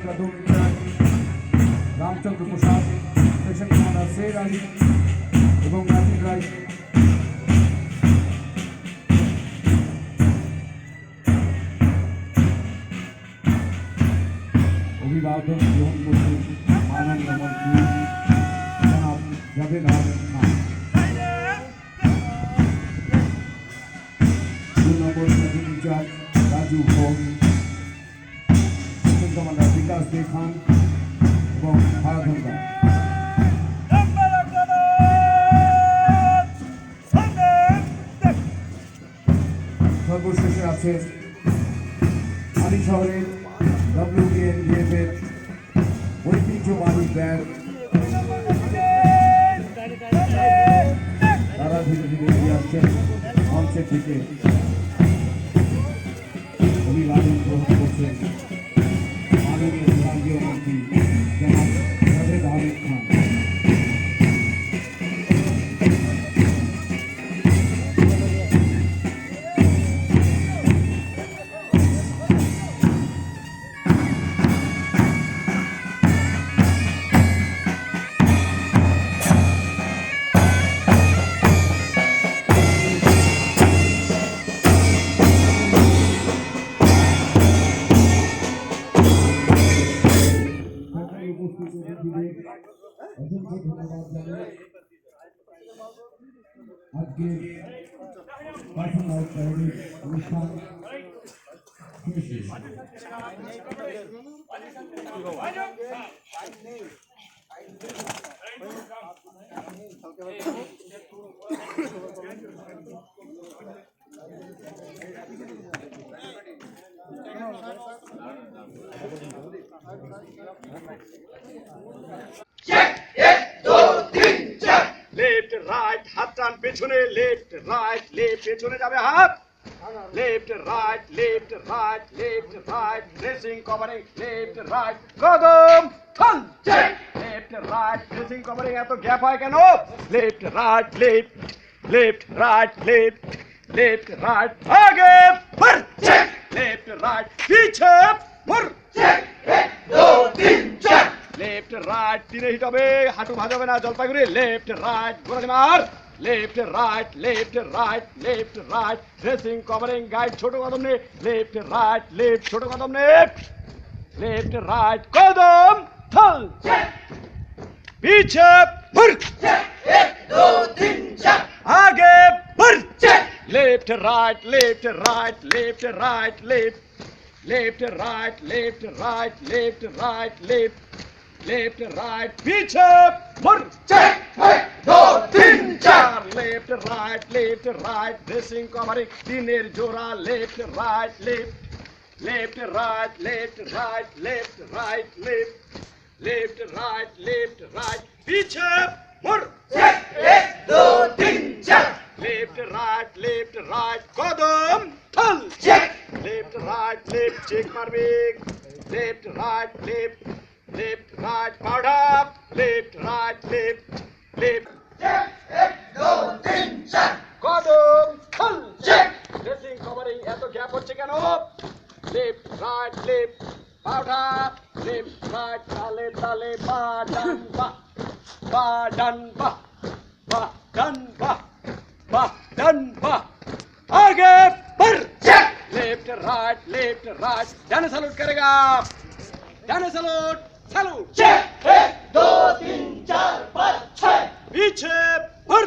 Incharge Ramchandra Prasad section commander Sher Ali এবং রাজীব রায়। অভিবাদন গ্রহণ করছেন মাননীয় মন্ত্রী জনাব জাভেদ আহমেদ খান দু নম্বর রাজু সেকশন দে খান এবং ফারাধন খান সর্বশেষে আছে আলী শহরের ডব্লিউবিএনডিএফ ঐতিহ্যবাহী ব্যান্ড। তারা ধীরে ধীরে এগিয়ে আসছেন। মঞ্চের দিকে অসংখ্য ধন্যবাদ জানাই আজকে লেফট রাইট হাত টান পেছনে লেফট রাইট লেফট পেছনে যাবে হাত left right left right left right dressing covering left right কদম থল লেফট রাইট ড্রেসিং কভারিং এত গ্যাপ হয় কেন left right left left right left left right আগে ফর লেফট রাইট পিছে ফর লেফট রাইট তিনে হিট হবে হাঁটু ভাজাবে না জলপাইগুড়ি লেফট রাইট গোড়ালি মার left right, left right, left right, dressing covering guide, ছোট কদম নে, left right, left ছোট কদম নে, left right, Kadam, কদম থল, পিছে ফুর, আগে ফুর, left right, left right, left right, left, left right, left right, left right, left, left right, পিছে ফুর, check, check. তিন চার left right left right dressing কভারে তিনের জোড়া left right left left right left right left right left left right left right পিছে মোর এক এক দো তিন চার লেফট রাইট লেফট রাইট কদম থল check left right left check মারবে left right left left right powder left right left आगे पर left right left right done salute करेगा डन सलूट सलूट दो तीन चार पाँच छः. पीछे पर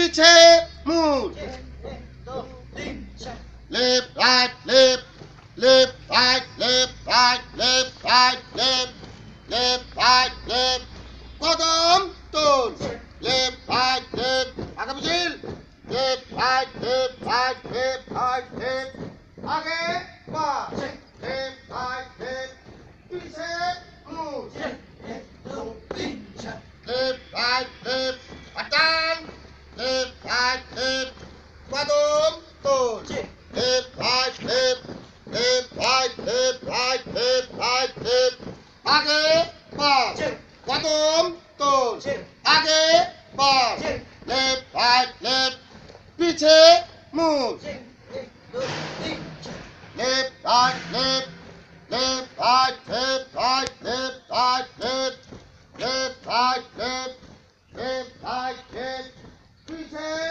पीछे move left right left left right left right left right left left right left কদম তোল left right left আগে বুঝিল left right left আগে পাশ কদম তোল আগে পাশ লেফট রাইট লেফট পিছে মুখ left right left left right left right left right left left right left left right left পিছে